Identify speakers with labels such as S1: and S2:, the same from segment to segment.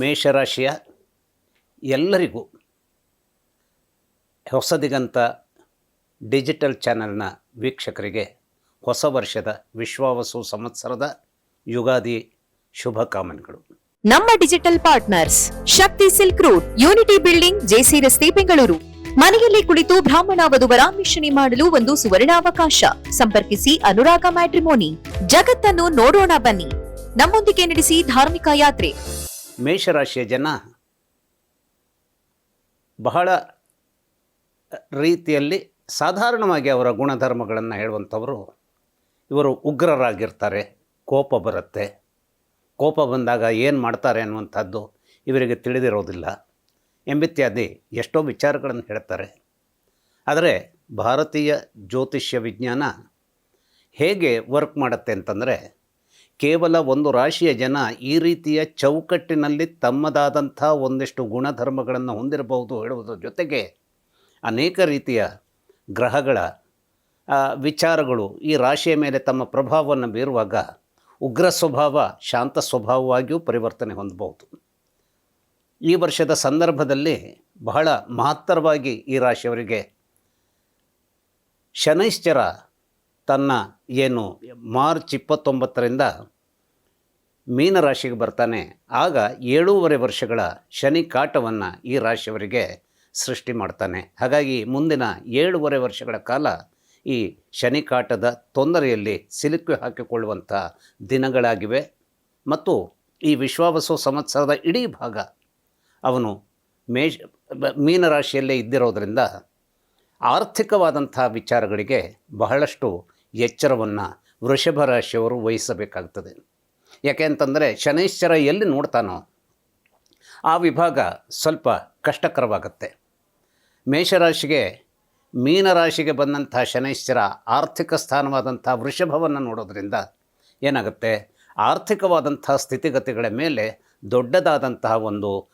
S1: ಮೇಷರಾಶಿಯ ಎಲ್ಲರಿಗೂ ಹೊಸದಿಗಂತ ಡಿಜಿಟಲ್ ಚಾನೆಲ್ನ ವೀಕ್ಷಕರಿಗೆ ಹೊಸ ವರ್ಷದ ವಿಶ್ವಾವಸು ಸಂವತ್ಸರದ ಯುಗಾದಿ ಶುಭಕಾಮನೆಗಳು
S2: ನಮ್ಮ digital partners, Shakti silk route unity building JC ರಸ್ತೆ, ಬೆಂಗಳೂರು. ಮನೆಯಲ್ಲಿ ಕುಳಿತು ಬ್ರಾಹ್ಮಣ ವಧುವರ ಮಿಶ್ರಣೆ ಮಾಡಲು ಒಂದು ಸುವರ್ಣಾವಕಾಶ. ಸಂಪರ್ಕಿಸಿ ಅನುರಾಗ ಮ್ಯಾಟ್ರಿಮೋನಿ. ಜಗತ್ತನ್ನು ನೋಡೋಣ ಬನ್ನಿ. ನಮ್ಮೊಂದಿಗೆ ನಡೆಸಿ ಧಾರ್ಮಿಕ ಯಾತ್ರೆ.
S1: ಮೇಷರಾಶಿಯ ಜನ ಬಹಳ ರೀತಿಯಲ್ಲಿ ಸಾಧಾರಣವಾಗಿ ಅವರ ಗುಣಧರ್ಮಗಳನ್ನು ಹೇಳುವಂಥವರು ಇವರು ಉಗ್ರರಾಗಿರ್ತಾರೆ, ಕೋಪ ಬರುತ್ತೆ. ಕೋಪ ಬಂದಾಗ ಏನು ಮಾಡ್ತಾರೆ ಅನ್ನುವಂಥದ್ದು ಇವರಿಗೆ ತಿಳಿದಿರೋದಿಲ್ಲ. ಎಂಬಿತ್ಯಾದಿ ಎಷ್ಟೋ ವಿಚಾರಗಳನ್ನು ಹೇಳ್ತಾರೆ. ಆದರೆ ಭಾರತೀಯ ಜ್ಯೋತಿಷ್ಯ ವಿಜ್ಞಾನ ಹೇಗೆ ವರ್ಕ್ ಮಾಡುತ್ತೆ ಅಂತಂದರೆ ಕೇವಲ ಒಂದು ರಾಶಿಯ ಜನ ಈ ರೀತಿಯ ಚೌಕಟ್ಟಿನಲ್ಲಿ ತಮ್ಮದಾದಂಥ ಒಂದಿಷ್ಟು ಗುಣಧರ್ಮಗಳನ್ನು ಹೊಂದಿರಬಹುದು ಹೇಳುವುದರ ಜೊತೆಗೆ ಅನೇಕ ರೀತಿಯ ಗ್ರಹಗಳ ವಿಚಾರಗಳು ಈ ರಾಶಿಯ ಮೇಲೆ ತಮ್ಮ ಪ್ರಭಾವವನ್ನು ಬೀರುವಾಗ ಉಗ್ರ ಸ್ವಭಾವ, ಶಾಂತ ಸ್ವಭಾವವಾಗಿಯೂ ಪರಿವರ್ತನೆ ಹೊಂದಬಹುದು. ಈ ವರ್ಷದ ಸಂದರ್ಭದಲ್ಲಿ ಬಹಳ ಮಹತ್ತರವಾಗಿ ಈ ರಾಶಿಯವರಿಗೆ ಶನೈಶ್ಚರ ತನ್ನ ಏನು ಮಾರ್ಚ್ ಇಪ್ಪತ್ತೊಂಬತ್ತರಿಂದ ಮೀನರಾಶಿಗೆ ಬರ್ತಾನೆ. ಆಗ ಏಳೂವರೆ ವರ್ಷಗಳ ಶನಿ ಕಾಟವನ್ನು ಈ ರಾಶಿಯವರಿಗೆ ಸೃಷ್ಟಿ ಮಾಡ್ತಾನೆ. ಹಾಗಾಗಿ ಮುಂದಿನ ಏಳೂವರೆ ವರ್ಷಗಳ ಕಾಲ ಈ ಶನಿ ಕಾಟದ ತೊಂದರೆಯಲ್ಲಿ ಸಿಲುಕಿ ಹಾಕಿಕೊಳ್ಳುವಂಥ ದಿನಗಳಾಗಿವೆ. ಮತ್ತು ಈ ವಿಶ್ವಾವಸು ಸಂವತ್ಸರದ ಇಡೀ ಭಾಗ ಅವನು ಮೇಷ, ಮೀನರಾಶಿಯಲ್ಲೇ ಇದ್ದಿರೋದರಿಂದ ಆರ್ಥಿಕವಾದಂಥ ವಿಚಾರಗಳಿಗೆ ಬಹಳಷ್ಟು ಎಚ್ಚರವನ್ನು ವೃಷಭ ರಾಶಿಯವರು ವಹಿಸಬೇಕಾಗ್ತದೆ. ಯಾಕೆ ಅಂತಂದರೆ ಶನೈಶ್ಚರ ಎಲ್ಲಿ ನೋಡ್ತಾನೋ ಆ ವಿಭಾಗ ಸ್ವಲ್ಪ ಕಷ್ಟಕರವಾಗುತ್ತೆ. ಮೇಷರಾಶಿಗೆ, ಮೀನರಾಶಿಗೆ ಬಂದಂಥ ಶನೈಶ್ಚರ ಆರ್ಥಿಕ ಸ್ಥಾನವಾದಂಥ ವೃಷಭವನ್ನು ನೋಡೋದ್ರಿಂದ ಏನಾಗುತ್ತೆ? ಆರ್ಥಿಕವಾದಂಥ ಸ್ಥಿತಿಗತಿಗಳ ಮೇಲೆ ದೊಡ್ಡದಾದಂತಹ ಒಂದು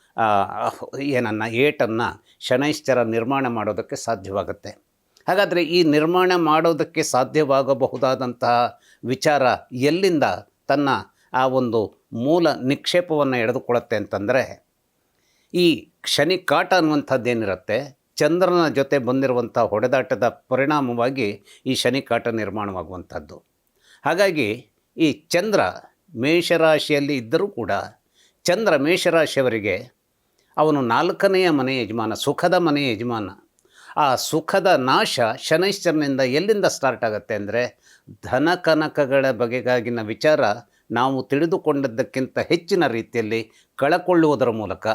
S1: ಏನನ್ನು ಏನನ್ನ ಏಟನ್ನು ಶನೈಶ್ಚರ ನಿರ್ಮಾಣ ಮಾಡೋದಕ್ಕೆ ಸಾಧ್ಯವಾಗುತ್ತೆ. ಹಾಗಾದರೆ ಈ ನಿರ್ಮಾಣ ಮಾಡೋದಕ್ಕೆ ಸಾಧ್ಯವಾಗಬಹುದಾದಂತಹ ವಿಚಾರ ಎಲ್ಲಿಂದ ತನ್ನ ಆ ಒಂದು ಮೂಲ ನಿಕ್ಷೇಪವನ್ನು ಎಳೆದುಕೊಳ್ಳುತ್ತೆ ಅಂತಂದರೆ, ಈ ಕ್ಷಣಿ ಕಾಟ ಅನ್ನುವಂಥದ್ದೇನಿರುತ್ತೆ, ಚಂದ್ರನ ಜೊತೆ ಬಂದಿರುವಂಥ ಹೊಡೆದಾಟದ ಪರಿಣಾಮವಾಗಿ ಈ ಶನಿ ಕಾಟ ನಿರ್ಮಾಣವಾಗುವಂಥದ್ದು. ಹಾಗಾಗಿ ಈ ಚಂದ್ರ ಮೇಷರಾಶಿಯಲ್ಲಿ ಇದ್ದರೂ ಕೂಡ ಚಂದ್ರ ಮೇಷರಾಶಿಯವರಿಗೆ ಅವನು ನಾಲ್ಕನೆಯ ಮನೆ ಯಜಮಾನ, ಸುಖದ ಮನೆ ಯಜಮಾನ ಆ ಸುಖದ ನಾಶ ಶನೈಶ್ಚರನಿಂದ ಎಲ್ಲಿಂದ ಸ್ಟಾರ್ಟ್ ಆಗುತ್ತೆ ಅಂದರೆ ಧನ ಕನಕಗಳ ಬಗೆಗಾಗಿನ ವಿಚಾರ ನಾವು ತಿಳಿದುಕೊಂಡದ್ದಕ್ಕಿಂತ ಹೆಚ್ಚಿನ ರೀತಿಯಲ್ಲಿ ಕಳಕೊಳ್ಳುವುದರ ಮೂಲಕ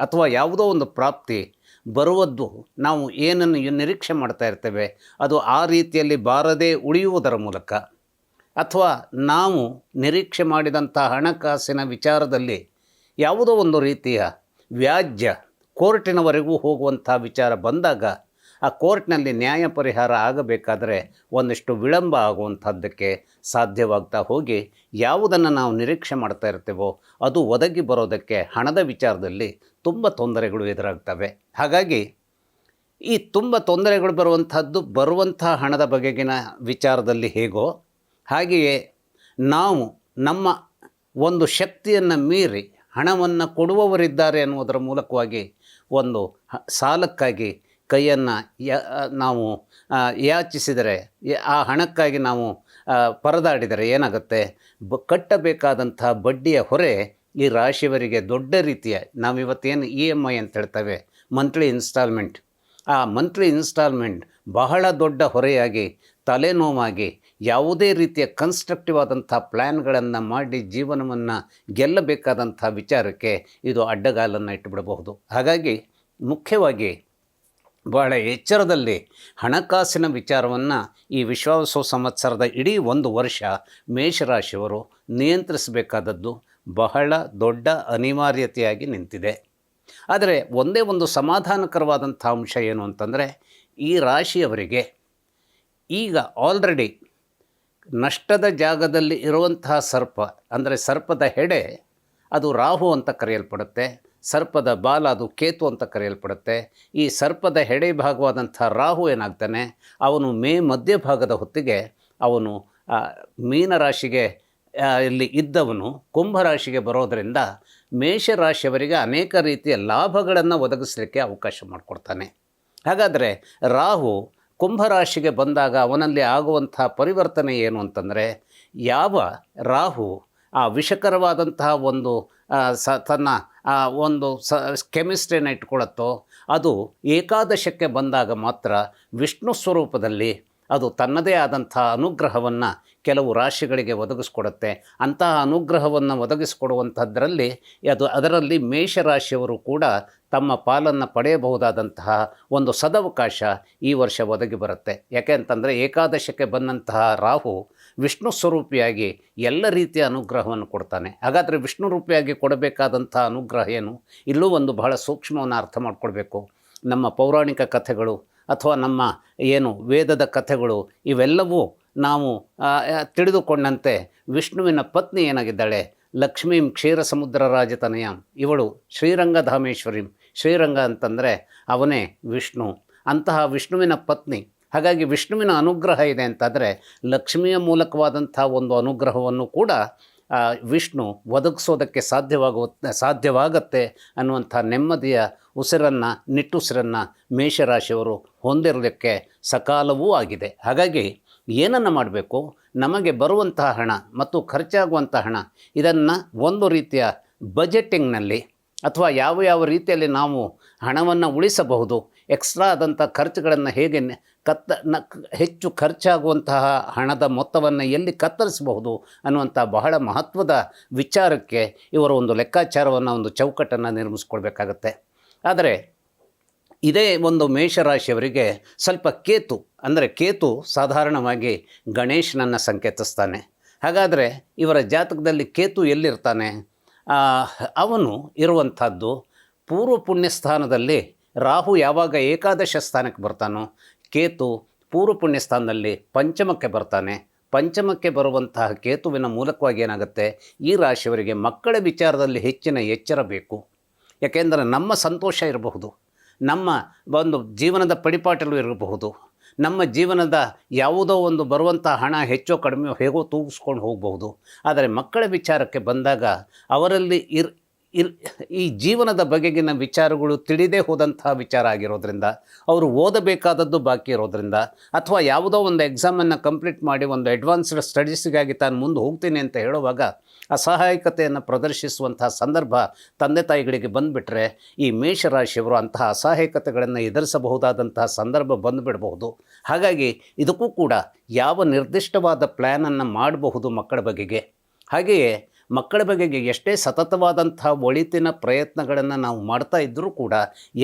S1: ಅಥವಾ ಯಾವುದೋ ಒಂದು ಪ್ರಾಪ್ತಿ ಬರುವದ್ದು ನಾವು ಏನನ್ನು ನಿರೀಕ್ಷೆ ಮಾಡ್ತಾ ಇರ್ತೇವೆ, ಅದು ಆ ರೀತಿಯಲ್ಲಿ ಬಾರದೇ ಉಳಿಯುವುದರ ಮೂಲಕ. ಅಥವಾ ನಾವು ನಿರೀಕ್ಷೆ ಮಾಡಿದಂಥ ಹಣಕಾಸಿನ ವಿಚಾರದಲ್ಲಿ ಯಾವುದೋ ಒಂದು ರೀತಿಯ ವ್ಯಾಜ್ಯ ಕೋರ್ಟಿನವರೆಗೂ ಹೋಗುವಂಥ ವಿಚಾರ ಬಂದಾಗ ಆ ಕೋರ್ಟ್ನಲ್ಲಿ ನ್ಯಾಯ ಪರಿಹಾರ ಆಗಬೇಕಾದರೆ ಒಂದಿಷ್ಟು ವಿಳಂಬ ಆಗುವಂಥದ್ದಕ್ಕೆ ಸಾಧ್ಯವಾಗ್ತಾ ಹೋಗಿ ಯಾವುದನ್ನು ನಾವು ನಿರೀಕ್ಷೆ ಮಾಡ್ತಾ ಇರ್ತೇವೋ ಅದು ಒದಗಿ ಬರೋದಕ್ಕೆ ಹಣದ ವಿಚಾರದಲ್ಲಿ ತುಂಬ ತೊಂದರೆಗಳು ಎದುರಾಗ್ತವೆ. ಹಾಗಾಗಿ ಈ ತುಂಬ ತೊಂದರೆಗಳು ಬರುವಂಥದ್ದು ಬರುವಂಥ ಹಣದ ಬಗೆಗಿನ ವಿಚಾರದಲ್ಲಿ ಹೇಗೋ ಹಾಗೆಯೇ ನಾವು ನಮ್ಮ ಒಂದು ಶಕ್ತಿಯನ್ನು ಮೀರಿ ಹಣವನ್ನು ಕೊಡುವವರಿದ್ದಾರೆ ಅನ್ನುವುದರ ಮೂಲಕವಾಗಿ ಒಂದು ಸಾಲಕ್ಕಾಗಿ ಕೈಯನ್ನು ಯ ನಾವು ಯಾಚಿಸಿದರೆ ಆ ಹಣಕ್ಕಾಗಿ ನಾವು ಪರದಾಡಿದರೆ ಏನಾಗುತ್ತೆ? ಬ, ಕಟ್ಟಬೇಕಾದಂಥ ಬಡ್ಡಿಯ ಹೊರೆ ಈ ರಾಶಿಯವರಿಗೆ ದೊಡ್ಡ ರೀತಿಯ, ನಾವಿವತ್ತೇನು ಇ ಎಂ ಐ ಅಂತ ಹೇಳ್ತೇವೆ ಮಂತ್ಲಿ ಇನ್ಸ್ಟಾಲ್ಮೆಂಟ್ ಆ ಮಂತ್ಲಿ ಇನ್ಸ್ಟಾಲ್ಮೆಂಟ್ ಬಹಳ ದೊಡ್ಡ ಹೊರೆಯಾಗಿ, ತಲೆನೋವಾಗಿ, ಯಾವುದೇ ರೀತಿಯ ಕನ್ಸ್ಟ್ರಕ್ಟಿವ್ ಆದಂಥ ಪ್ಲ್ಯಾನ್ಗಳನ್ನು ಮಾಡಿ ಜೀವನವನ್ನು ಗೆಲ್ಲಬೇಕಾದಂಥ ವಿಚಾರಕ್ಕೆ ಇದು ಅಡ್ಡಗಾಲನ್ನು ಇಟ್ಟುಬಿಡಬಹುದು. ಹಾಗಾಗಿ ಮುಖ್ಯವಾಗಿ ಬಹಳ ಎಚ್ಚರದಲ್ಲಿ ಹಣಕಾಸಿನ ವಿಚಾರವನ್ನು ಈ ವಿಶ್ವಾಸ ಸಂವತ್ಸರದ ಇಡೀ ಒಂದು ವರ್ಷ ಮೇಷರಾಶಿಯವರು ನಿಯಂತ್ರಿಸಬೇಕಾದದ್ದು ಬಹಳ ದೊಡ್ಡ ಅನಿವಾರ್ಯತೆಯಾಗಿ ನಿಂತಿದೆ. ಆದರೆ ಒಂದೇ ಒಂದು ಸಮಾಧಾನಕರವಾದಂಥ ಅಂಶ ಏನು ಅಂತಂದರೆ ಈ ರಾಶಿಯವರಿಗೆ ಈಗ ಆಲ್ರೆಡಿ ನಷ್ಟದ ಜಾಗದಲ್ಲಿ ಇರುವಂತಹ ಸರ್ಪ ಅಂದರೆ ಸರ್ಪದ ಹೆಡೆ ಅದು ರಾಹು ಅಂತ ಕರೆಯಲ್ಪಡುತ್ತೆ. ಸರ್ಪದ ಬಾಲ ಅದು ಕೇತು ಅಂತ ಕರೆಯಲ್ಪಡುತ್ತೆ. ಈ ಸರ್ಪದ ಹೆಡೆ ಭಾಗವಾದಂಥ ರಾಹು ಏನಾಗ್ತಾನೆ? ಅವನು ಮೇ ಮಧ್ಯಭಾಗದ ಹೊತ್ತಿಗೆ ಅವನು ಮೀನರಾಶಿಗೆ ಇಲ್ಲಿ ಇದ್ದವನು ಕುಂಭರಾಶಿಗೆ ಬರೋದರಿಂದ ಮೇಷರಾಶಿಯವರಿಗೆ ಅನೇಕ ರೀತಿಯ ಲಾಭಗಳನ್ನು ಒದಗಿಸಲಿಕ್ಕೆ ಅವಕಾಶ ಮಾಡಿಕೊಡ್ತಾನೆ. ಹಾಗಾದರೆ ರಾಹು ಕುಂಭರಾಶಿಗೆ ಬಂದಾಗ ಅವನಲ್ಲಿ ಆಗುವಂಥ ಪರಿವರ್ತನೆ ಏನು ಅಂತಂದರೆ, ಯಾವ ರಾಹು ಆ ವಿಷಕರವಾದಂತಹ ಒಂದು ಸ, ತನ್ನ ಒಂದು ಸ, ಕೆಮಿಸ್ಟ್ರಿಯನ್ನು ಇಟ್ಕೊಳ್ಳುತ್ತೋ, ಅದು ಏಕಾದಶಕ್ಕೆ ಬಂದಾಗ ಮಾತ್ರ ವಿಷ್ಣು ಸ್ವರೂಪದಲ್ಲಿ ಅದು ತನ್ನದೇ ಆದಂಥ ಅನುಗ್ರಹವನ್ನು ಕೆಲವು ರಾಶಿಗಳಿಗೆ ಒದಗಿಸ್ಕೊಡುತ್ತೆ. ಅಂತಹ ಅನುಗ್ರಹವನ್ನು ಒದಗಿಸಿಕೊಡುವಂಥದ್ರಲ್ಲಿ ಅದು, ಅದರಲ್ಲಿ ಮೇಷರಾಶಿಯವರು ಕೂಡ ತಮ್ಮ ಪಾಲನ್ನು ಪಡೆಯಬಹುದಾದಂತಹ ಒಂದು ಸದವಕಾಶ ಈ ವರ್ಷ ಒದಗಿ ಬರುತ್ತೆ. ಯಾಕೆ ಅಂತಂದರೆ ಏಕಾದಶಕ್ಕೆ ಬಂದಂತಹ ರಾಹು ವಿಷ್ಣು ಸ್ವರೂಪಿಯಾಗಿ ಎಲ್ಲ ರೀತಿಯ ಅನುಗ್ರಹವನ್ನು ಕೊಡ್ತಾನೆ. ಹಾಗಾದರೆ ವಿಷ್ಣು ರೂಪಿಯಾಗಿ ಕೊಡಬೇಕಾದಂಥ ಅನುಗ್ರಹ ಏನು? ಇಲ್ಲೂ ಒಂದು ಬಹಳ ಸೂಕ್ಷ್ಮವನ್ನು ಅರ್ಥ ಮಾಡ್ಕೊಳ್ಬೇಕು. ನಮ್ಮ ಪೌರಾಣಿಕ ಕಥೆಗಳು ಅಥವಾ ನಮ್ಮ ಏನು ವೇದದ ಕಥೆಗಳು ಇವೆಲ್ಲವೂ ನಾವು ತಿಳಿದುಕೊಂಡಂತೆ ವಿಷ್ಣುವಿನ ಪತ್ನಿ ಏನಾಗಿದ್ದಾಳೆ? ಲಕ್ಷ್ಮೀಂ ಕ್ಷೀರ ಸಮುದ್ರ ರಾಜತನಯ. ಇವಳು ಶ್ರೀರಂಗಧಾಮೇಶ್ವರಿಂ. ಶ್ರೀರಂಗ ಅಂತಂದರೆ ಅವನೇ ವಿಷ್ಣು. ಅಂತಹ ವಿಷ್ಣುವಿನ ಪತ್ನಿ ಹಾಗಾಗಿ ವಿಷ್ಣುವಿನ ಅನುಗ್ರಹ ಇದೆ ಅಂತಂದರೆ ಲಕ್ಷ್ಮಿಯ ಮೂಲಕವಾದಂಥ ಒಂದು ಅನುಗ್ರಹವನ್ನು ಕೂಡ ವಿಷ್ಣು ಒದಗಿಸೋದಕ್ಕೆ ಸಾಧ್ಯವಾಗುವ ಸಾಧ್ಯವಾಗತ್ತೆ ಅನ್ನುವಂಥ ನೆಮ್ಮದಿಯ ಉಸಿರನ್ನು, ನಿಟ್ಟುಸಿರನ್ನು ಮೇಷರಾಶಿಯವರು ಹೊಂದಿರಲಿಕ್ಕೆ ಸಕಾಲವೂ ಆಗಿದೆ. ಹಾಗಾಗಿ ಏನನ್ನು ಮಾಡಬೇಕು? ನಮಗೆ ಬರುವಂತಹ ಹಣ ಮತ್ತು ಖರ್ಚಾಗುವಂಥ ಹಣ, ಇದನ್ನು ಒಂದು ರೀತಿಯ ಬಜೆಟಿಂಗ್ನಲ್ಲಿ ಅಥವಾ ಯಾವ ಯಾವ ರೀತಿಯಲ್ಲಿ ನಾವು ಹಣವನ್ನು ಉಳಿಸಬಹುದು. ಎಕ್ಸ್ಟ್ರಾ ಆದಂಥ ಖರ್ಚುಗಳನ್ನು ಹೇಗೆ ಕತ್ತ ನ ಹೆಚ್ಚು ಖರ್ಚಾಗುವಂತಹ ಹಣದ ಮೊತ್ತವನ್ನು ಎಲ್ಲಿ ಕತ್ತರಿಸಬಹುದು ಅನ್ನುವಂಥ ಬಹಳ ಮಹತ್ವದ ವಿಚಾರಕ್ಕೆ ಇವರ ಒಂದು ಲೆಕ್ಕಾಚಾರವನ್ನು, ಒಂದು ಚೌಕಟ್ಟನ್ನು ನಿರ್ಮಿಸ್ಕೊಳ್ಬೇಕಾಗತ್ತೆ. ಆದರೆ ಇದೇ ಒಂದು ಮೇಷರಾಶಿಯವರಿಗೆ ಸ್ವಲ್ಪ ಕೇತು, ಅಂದರೆ ಕೇತು ಸಾಧಾರಣವಾಗಿ ಗಣೇಶನನ್ನು ಸಂಕೇತಿಸ್ತಾನೆ. ಹಾಗಾದರೆ ಇವರ ಜಾತಕದಲ್ಲಿ ಕೇತು ಎಲ್ಲಿರ್ತಾನೆ? ಅವನು ಇರುವಂಥದ್ದು ಪೂರ್ವ ಪುಣ್ಯ ಸ್ಥಾನದಲ್ಲಿ ರಾಹು ಯಾವಾಗ ಏಕಾದಶ ಸ್ಥಾನಕ್ಕೆ ಬರ್ತಾನೋ, ಕೇತು ಪೂರ್ವ ಪುಣ್ಯ ಸ್ಥಾನದಲ್ಲಿ ಪಂಚಮಕ್ಕೆ ಬರ್ತಾನೆ. ಪಂಚಮಕ್ಕೆ ಬರುವಂತಹ ಕೇತುವಿನ ಮೂಲಕವಾಗಿ ಏನಾಗುತ್ತೆ? ಈ ರಾಶಿಯವರಿಗೆ ಮಕ್ಕಳ ವಿಚಾರದಲ್ಲಿ ಹೆಚ್ಚಿನ ಎಚ್ಚರ ಬೇಕು. ಯಾಕೆಂದರೆ ನಮ್ಮ ಸಂತೋಷ ಇರಬಹುದು. ನಮ್ಮ ಒಂದು ಜೀವನದ ಪಡಿಪಾಟಲು ಇರಬಹುದು. ನಮ್ಮ ಜೀವನದ ಯಾವುದೋ ಒಂದು ಬರುವಂಥ ಹಣ ಹೆಚ್ಚೋ ಕಡಿಮೆ ಹೇಗೋ ತೂಗಿಸ್ಕೊಂಡು ಹೋಗಬಹುದು. ಆದರೆ ಮಕ್ಕಳ ವಿಚಾರಕ್ಕೆ ಬಂದಾಗ ಅವರಲ್ಲಿ ಇರ್ ಇರ್ ಈ ಜೀವನದ ಬಗೆಗಿನ ವಿಚಾರಗಳು ತಿಳಿದೇ ಹೋದಂತಹ ವಿಚಾರ ಆಗಿರೋದ್ರಿಂದ, ಅವರು ಓದಬೇಕಾದದ್ದು ಬಾಕಿ ಇರೋದ್ರಿಂದ, ಅಥವಾ ಯಾವುದೋ ಒಂದು ಎಕ್ಸಾಮನ್ನು ಕಂಪ್ಲೀಟ್ ಮಾಡಿ ಒಂದು ಅಡ್ವಾನ್ಸ್ಡ್ ಸ್ಟಡೀಸ್ಗಾಗಿ ತಾನು ಮುಂದೆ ಹೋಗ್ತೀನಿ ಅಂತ ಹೇಳುವಾಗ ಅಸಹಾಯಕತೆಯನ್ನು ಪ್ರದರ್ಶಿಸುವಂಥ ಸಂದರ್ಭ ತಂದೆ ತಾಯಿಗಳಿಗೆ ಬಂದುಬಿಟ್ರೆ, ಈ ಮೇಷರಾಶಿಯವರು ಅಂತಹ ಅಸಹಾಯಕತೆಗಳನ್ನು ಎದುರಿಸಬಹುದಾದಂತಹ ಸಂದರ್ಭ ಬಂದುಬಿಡಬಹುದು. ಹಾಗಾಗಿ ಇದಕ್ಕೂ ಕೂಡ ಯಾವ ನಿರ್ದಿಷ್ಟವಾದ ಪ್ಲ್ಯಾನನ್ನು ಮಾಡಬಹುದು ಮಕ್ಕಳ ಬಗೆಗೆ. ಹಾಗೆಯೇ ಮಕ್ಕಳ ಬಗೆಗೆ ಎಷ್ಟೇ ಸತತವಾದಂಥ ಒಳಿತಿನ ಪ್ರಯತ್ನಗಳನ್ನು ನಾವು ಮಾಡ್ತಾ ಇದ್ದರೂ ಕೂಡ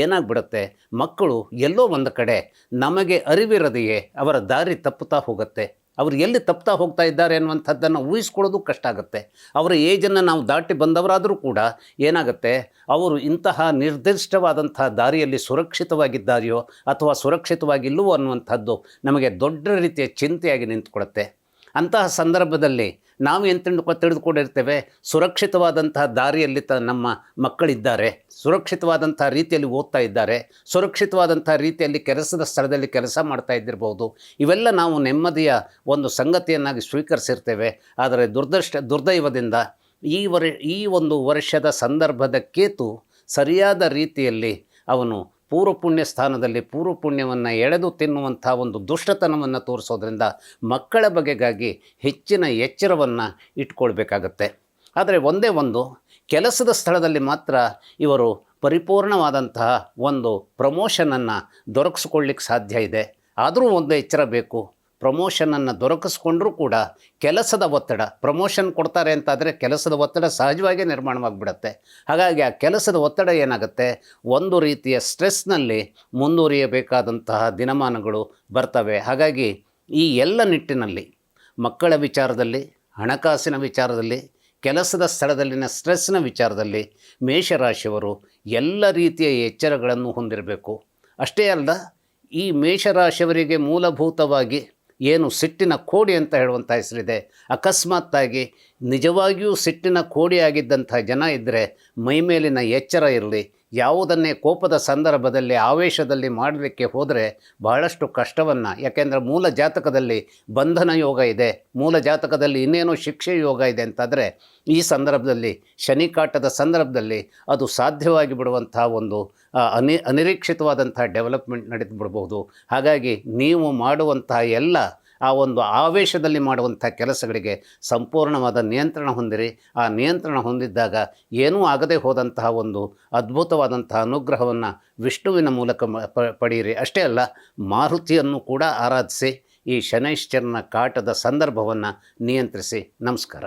S1: ಏನಾಗ್ಬಿಡುತ್ತೆ? ಮಕ್ಕಳು ಎಲ್ಲೋ ಒಂದು ಕಡೆ ನಮಗೆ ಅರಿವಿರದೆಯೇ ಅವರ ದಾರಿ ತಪ್ಪುತ್ತಾ ಹೋಗುತ್ತೆ. ಅವರು ಎಲ್ಲಿ ತಪ್ತಾ ಹೋಗ್ತಾ ಇದ್ದಾರೆ ಅನ್ನುವಂಥದ್ದನ್ನು ಊಹಿಸ್ಕೊಳ್ಳೋದು ಕಷ್ಟ ಆಗುತ್ತೆ. ಅವರ ಏಜನ್ನು ನಾವು ದಾಟಿ ಬಂದವರಾದರೂ ಕೂಡ ಏನಾಗುತ್ತೆ? ಅವರು ಇಂತಹ ನಿರ್ದಿಷ್ಟವಾದಂತಹ ದಾರಿಯಲ್ಲಿ ಸುರಕ್ಷಿತವಾಗಿದ್ದಾರೆಯೋ ಅಥವಾ ಸುರಕ್ಷಿತವಾಗಿಲ್ಲವೋ ಅನ್ನುವಂಥದ್ದು ನಮಗೆ ದೊಡ್ಡ ರೀತಿಯ ಚಿಂತೆಯಾಗಿ ನಿಂತ್ಕೊಳ್ಳುತ್ತೆ ಅಂತಹ ಸಂದರ್ಭದಲ್ಲಿ ನಾವು ಏನು ತಿಳಿದುಕೊಂಡಿರ್ತೇವೆ ಸುರಕ್ಷಿತವಾದಂತಹ ದಾರಿಯಲ್ಲಿ ತ ನಮ್ಮ ಮಕ್ಕಳಿದ್ದಾರೆ. ಸುರಕ್ಷಿತವಾದಂಥ ರೀತಿಯಲ್ಲಿ ಓದ್ತಾ ಇದ್ದಾರೆ. ಸುರಕ್ಷಿತವಾದಂಥ ರೀತಿಯಲ್ಲಿ ಕೆಲಸದ ಸ್ಥಳದಲ್ಲಿ ಕೆಲಸ ಮಾಡ್ತಾ ಇದ್ದಿರ್ಬೋದು. ಇವೆಲ್ಲ ನಾವು ನೆಮ್ಮದಿಯ ಒಂದು ಸಂಗತಿಯನ್ನಾಗಿ ಸ್ವೀಕರಿಸಿರ್ತೇವೆ. ಆದರೆ ದುರ್ದಷ್ಟ ದುರ್ದೈವದಿಂದ ಈ ವರ್ ಈ ಒಂದು ವರ್ಷದ ಸಂದರ್ಭದ ಕೇತು ಸರಿಯಾದ ರೀತಿಯಲ್ಲಿ ಅವನು ಪೂರ್ವ ಪುಣ್ಯ ಸ್ಥಾನದಲ್ಲಿ ಪೂರ್ವ ಪುಣ್ಯವನ್ನು ಎಳೆದು ತಿನ್ನುವಂಥ ಒಂದು ದುಷ್ಟತನವನ್ನು ತೋರಿಸೋದ್ರಿಂದ ಮಕ್ಕಳ ಬಗೆಗಾಗಿ ಹೆಚ್ಚಿನ ಎಚ್ಚರವನ್ನು ಇಟ್ಕೊಳ್ಬೇಕಾಗತ್ತೆ. ಆದರೆ ಒಂದೇ ಒಂದು, ಕೆಲಸದ ಸ್ಥಳದಲ್ಲಿ ಮಾತ್ರ ಇವರು ಪರಿಪೂರ್ಣವಾದಂತಹ ಒಂದು ಪ್ರಮೋಷನನ್ನು ದೊರಕಿಸ್ಕೊಳ್ಳಿಕ್ಕೆ ಸಾಧ್ಯ ಇದೆ. ಆದರೂ ಒಂದು ಎಚ್ಚರ ಬೇಕು. ಪ್ರಮೋಷನನ್ನು ದೊರಕಿಸ್ಕೊಂಡ್ರೂ ಕೂಡ ಕೆಲಸದ ಒತ್ತಡ, ಪ್ರಮೋಷನ್ ಕೊಡ್ತಾರೆ ಅಂತಾದರೆ ಕೆಲಸದ ಒತ್ತಡ ಸಹಜವಾಗಿ ನಿರ್ಮಾಣವಾಗಿಬಿಡುತ್ತೆ. ಹಾಗಾಗಿ ಆ ಕೆಲಸದ ಒತ್ತಡ ಏನಾಗುತ್ತೆ? ಒಂದು ರೀತಿಯ ಸ್ಟ್ರೆಸ್ನಲ್ಲಿ ಮುಂದುವರಿಯಬೇಕಾದಂತಹ ದಿನಮಾನಗಳು ಬರ್ತವೆ. ಹಾಗಾಗಿ ಈ ಎಲ್ಲ ನಿಟ್ಟಿನಲ್ಲಿ, ಮಕ್ಕಳ ವಿಚಾರದಲ್ಲಿ, ಹಣಕಾಸಿನ ವಿಚಾರದಲ್ಲಿ, ಕೆಲಸದ ಸ್ಥಳದಲ್ಲಿನ ಸ್ಟ್ರೆಸ್ನ ವಿಚಾರದಲ್ಲಿ ಮೇಷರಾಶಿಯವರು ಎಲ್ಲ ರೀತಿಯ ಎಚ್ಚರಗಳನ್ನು ಹೊಂದಿರಬೇಕು. ಅಷ್ಟೇ ಅಲ್ಲ ಈ ಮೇಷರಾಶಿಯವರಿಗೆ ಮೂಲಭೂತವಾಗಿ ಏನು ಸಿಟ್ಟಿನ ಕೋಡಿ ಅಂತ ಹೇಳುವಂಥ ಹೆಸರಿದೆ. ಅಕಸ್ಮಾತ್ತಾಗಿ ನಿಜವಾಗಿಯೂ ಸಿಟ್ಟಿನ ಕೋಡಿಯಾಗಿದ್ದಂಥ ಜನ ಇದ್ದರೆ ಮೈಮೇಲಿನ ಎಚ್ಚರ ಇರಲಿ. ಯಾವುದನ್ನೇ ಕೋಪದ ಸಂದರ್ಭದಲ್ಲಿ, ಆವೇಶದಲ್ಲಿ ಮಾಡಲಿಕ್ಕೆ ಹೋದರೆ ಬಹಳಷ್ಟು ಕಷ್ಟವನ್ನು. ಯಾಕೆಂದರೆ ಮೂಲ ಜಾತಕದಲ್ಲಿ ಬಂಧನ ಯೋಗ ಇದೆ. ಮೂಲ ಜಾತಕದಲ್ಲಿ ಇನ್ನೇನೋ ಶಿಕ್ಷೆ ಯೋಗ ಇದೆ ಅಂತಂದರೆ, ಈ ಸಂದರ್ಭದಲ್ಲಿ ಶನಿಕಾಟದ ಸಂದರ್ಭದಲ್ಲಿ ಅದು ಸಾಧ್ಯವಾಗಿ ಬಿಡುವಂಥ ಒಂದು ಅನಿ, ಅನಿರೀಕ್ಷಿತವಾದಂಥ ಡೆವಲಪ್ಮೆಂಟ್ ನಡೆದು ಬಿಡ್ಬೋದು ಹಾಗಾಗಿ ನೀವು ಮಾಡುವಂತಹ ಎಲ್ಲ ಆ ಒಂದು ಆವೇಶದಲ್ಲಿ ಮಾಡುವಂಥ ಕೆಲಸಗಳಿಗೆ ಸಂಪೂರ್ಣವಾದ ನಿಯಂತ್ರಣ ಹೊಂದಿರಿ. ಆ ನಿಯಂತ್ರಣ ಹೊಂದಿದ್ದಾಗ ಏನೂ ಆಗದೆ ಹೋದಂತಹ ಒಂದು ಅದ್ಭುತವಾದಂತಹ ಅನುಗ್ರಹವನ್ನು ವಿಷ್ಣುವಿನ ಮೂಲಕ ಪಡೆಯಿರಿ. ಅಷ್ಟೇ ಅಲ್ಲ, ಮಾರುತಿಯನ್ನು ಕೂಡ ಆರಾಧಿಸಿ ಈ ಶನೈಶ್ಚರನ ಕಾಟದ ಸಂದರ್ಭವನ್ನು ನಿಯಂತ್ರಿಸಿ. ನಮಸ್ಕಾರ.